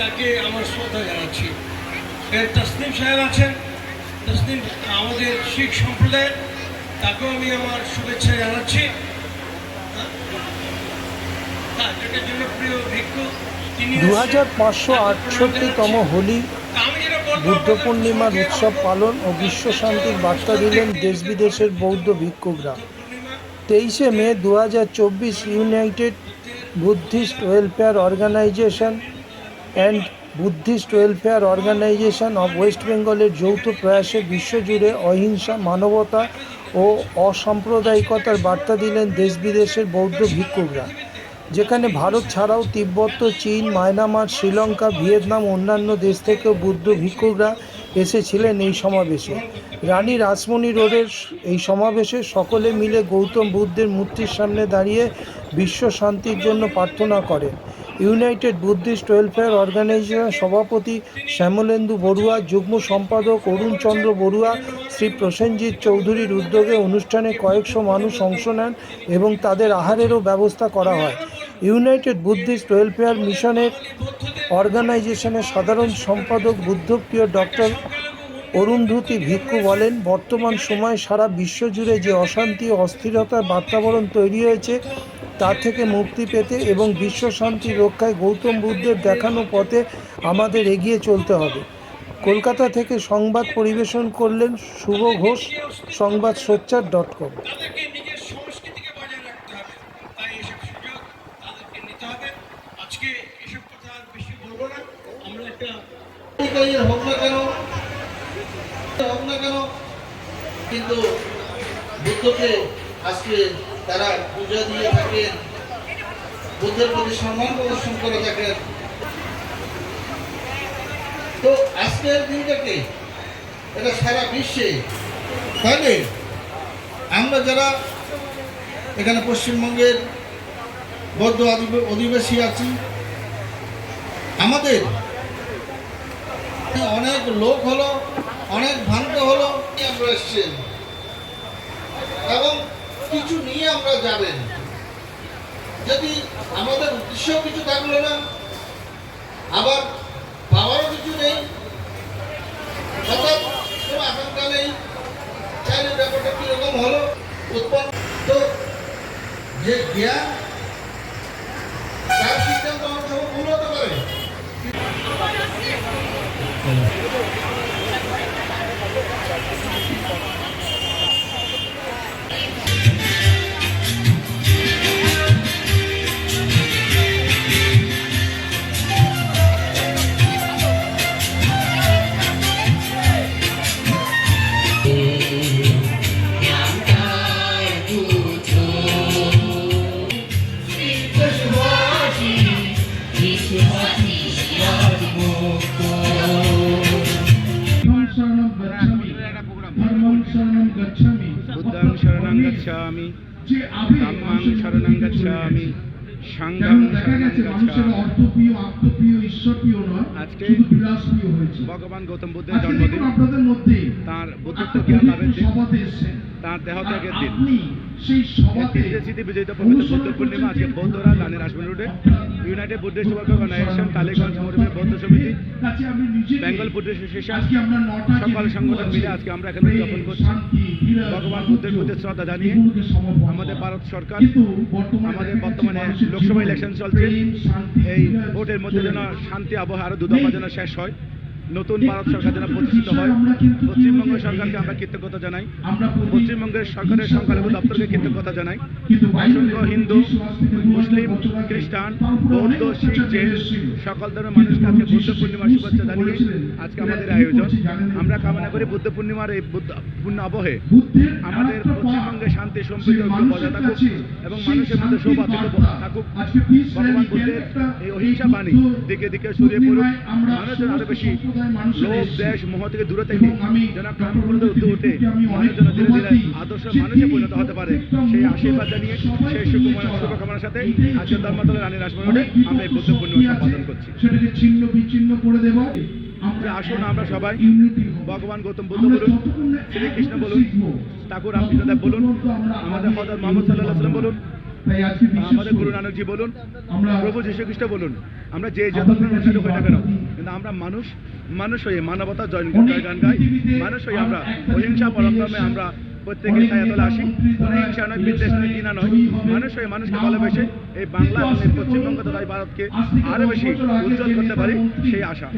তাকে আমার শ্রদ্ধা জানাচ্ছি। এর তসলিম সাহেব আছেন। তসলিম আমাদের শিখ সম্প্রদায়ের তাকেও আমি আমার শুভেচ্ছা জানাচ্ছি। হ্যাঁ, দু হাজার পাঁচশো আটষট্টিতম হোলি আমি বুদ্ধ পূর্ণিমার উৎসব পালন ও বিশ্ব শান্তির বার্তা দিলেন দেশ বিদেশের বৌদ্ধ ভিক্ষুকরা। তেইশে মে দু হাজার চব্বিশ united Buddhist welfare organisation and Buddhist welfare organisation of west বেঙ্গলের যৌথ প্রয়াসে বিশ্বজুড়ে অহিংসা, মানবতা ও অসাম্প্রদায়িকতার বার্তা দিলেন দেশ বিদেশের বৌদ্ধ ভিক্ষুকরা, যেখানে ভারত ছাড়াও তিব্বত, চীন, মায়ানমার, শ্রীলঙ্কা, ভিয়েতনাম, অন্যান্য দেশ থেকেও বুদ্ধ ভিক্ষুকরা এসেছিলেন এই সমাবেশে। রানী রাসমণি রোডের এই সমাবেশে সকলে মিলে গৌতম বুদ্ধের মূর্তির সামনে দাঁড়িয়ে বিশ্ব শান্তির জন্য প্রার্থনা করেন। ইউনাইটেড বুদ্ধিস্ট ওয়েলফেয়ার অর্গানাইজেশন সভাপতি শ্যামলেন্দু বড়ুয়া, যুগ্ম সম্পাদক অরুণচন্দ্র বড়ুয়া, শ্রী প্রসেনজিৎ চৌধুরীর উদ্যোগে অনুষ্ঠানে কয়েকশো মানুষ অংশ নেন এবং তাদের আহারেরও ব্যবস্থা করা হয়। ইউনাইটেড বুদ্ধিস্ট ওয়েলফেয়ার মিশনের অর্গানাইজেশনের সাধারণ সম্পাদক বুদ্ধপ্রিয় ডক্টর অরুন্ধতী ভিক্ষু বলেন, বর্তমান সময়ে সারা বিশ্বজুড়ে যে অশান্তি অস্থিরতার বাতাবরণ তৈরি হয়েছে তা থেকে মুক্তি পেতে এবং বিশ্ব শান্তি রক্ষায় গৌতম বুদ্ধের দেখানো পথে আমাদের এগিয়ে চলতে হবে। কলকাতা থেকে সংবাদ পরিবেশন করলেন শুভ ঘোষ, সংবাদ সোচ্চার ডট কম। কিন্তু বুদ্ধকে আজকে তারা পূজা দিয়ে থাকেন বুদ্ধের প্রতি সম্মান প্রদর্শন করে থাকেন তো আজকের দিনটাকে এটা সারা বিশ্বে তাহলে আমরা যারা এখানে পশ্চিমবঙ্গের বৌদ্ধ অধিবাসী আছি, আমাদের অনেক লোক হলো, অনেক ভ্রান্ত হলো। আমরা এসছেন এবং কিছু নিয়ে আমরা যাবেন। যদি আমাদের উদ্দেশ্য কিছু থাকল না, আবার পাওয়ারও কিছু নেই কোনো আকাঙ্ক্ষা নেই, চাইলে ব্যাপারটা হলো, উৎপন্ন তো যে জ্ঞান, তার সিদ্ধান্ত অনেক সময় ভুল হতে পারে। অর্থপ্রিয় আত্মপ্রিয় ঈশ্বরপ্রিয় নয় আজকে ভগবান গৌতম বুদ্ধের জন্মদিন। আপনাদের মধ্যে তার বুদ্ধত্ব কি জ্ঞান লাভের দিন তার দেহ ত্যাগের দিন। বিজয়িত পবিত্র বুদ্ধ পূর্ণিমা আজকে বৌদ্ধরা রোডে। United Buddhist worker organisation Tollygunge মরুমের বৌদ্ধ সমিতি। বেঙ্গল অ্যাসোসিয়েশন সকল সংগঠন মিলে আজকে আমরা এখানে উদযাপন করছি। ভগবান বুদ্ধের প্রতি শ্রদ্ধা জানিয়ে আমাদের ভারত সরকার আমাদের বর্তমানে লোকসভা ইলেকশন চলছে। এই ভোটের মধ্যে যেন শান্তি আবহাওয়া আরও দুদফা যেন শেষ হয়। নতুন ভারত সরকার যেন প্রতিষ্ঠিত হয় পশ্চিমবঙ্গ সরকারকে আমরা কৃতজ্ঞতা জানাই। পশ্চিমবঙ্গের সরকারের সংখ্যালঘু দপ্তরকে কৃতজ্ঞতা জানাই। অসংখ্য হিন্দু মুসলিম খ্রিস্টান বৌদ্ধ শিখ জৈন সকল কিন্তু মানুষকে আজকে বুদ্ধ পূর্ণিমার শুভেচ্ছা জানিয়ে আজকে আমাদের আয়োজন? আমরা কামনা করি বুদ্ধ পূর্ণিমার এই বুদ্ধ পূর্ণ আবহে আমাদের পশ্চিমবঙ্গে শান্তি সম্প্রীতি বজায় থাকুক এবং মানুষের মধ্যে বার্তা, থাকুক। ভগবান বুদ্ধের এই অহিংসা বাণী দিকে দিকে ছড়িয়ে পড়ুক পূর্ণিমায় আমরা মানুষ যেন আরও বেশি মানুষের লোভ এসেছি। দেশ মোহ থেকে দূরে থেকে যেন ডক্টর ক্রান্তিগুলোতে উঠে উঠে অরুণ আমি মানুষ যেন ধীরে ধীরে আদর্শ মানুষে পরিণত হতে পারে। সেই আশীর্বাদ জানিয়ে সেই নিয়ে শুভকামনার সাথে এটাই ধর্মতলা রানী রাজমহলে আমরা এই বুদ্ধ পূর্ণিমা সম্পাদন করছি। সেটাকে ছিন্ন বিচ্ছিন্ন করে দেব আসুন আমরা সবাই। ভগবান গৌতম বুদ্ধ বলুন শ্রীকৃষ্ণ বলুন ঠাকুর রামকৃষ্ণদেব বলুন আমাদের হজরত মোহাম্মদ সাল্লাহ সাল্লাম বলুন তাই আজকে আমাদের গুরু নানকজি বলুন প্রভু যীশু খ্রিস্ট বলুন আমরা যে যে আপনাদের ধর্মের কাছে অনুসারী হই না কেন কিন্তু আমরা মানুষ মানুষ হয়ে মানবতা জয় গান গাই মানুষ হয়ে আমরা অহিংসা পরক্রমে আমরা প্রত্যেকে ছায়াতলে আসি। কোনো হিংসা নয় বিদ্বেষ নয় ঘৃণা নয়। মানুষ হয়ে মানুষকে ভালোবেসে এই বাংলা পশ্চিমবঙ্গ তথা ভারতকে আরও বেশি উজ্জ্বল করতে পারি সেই আশা।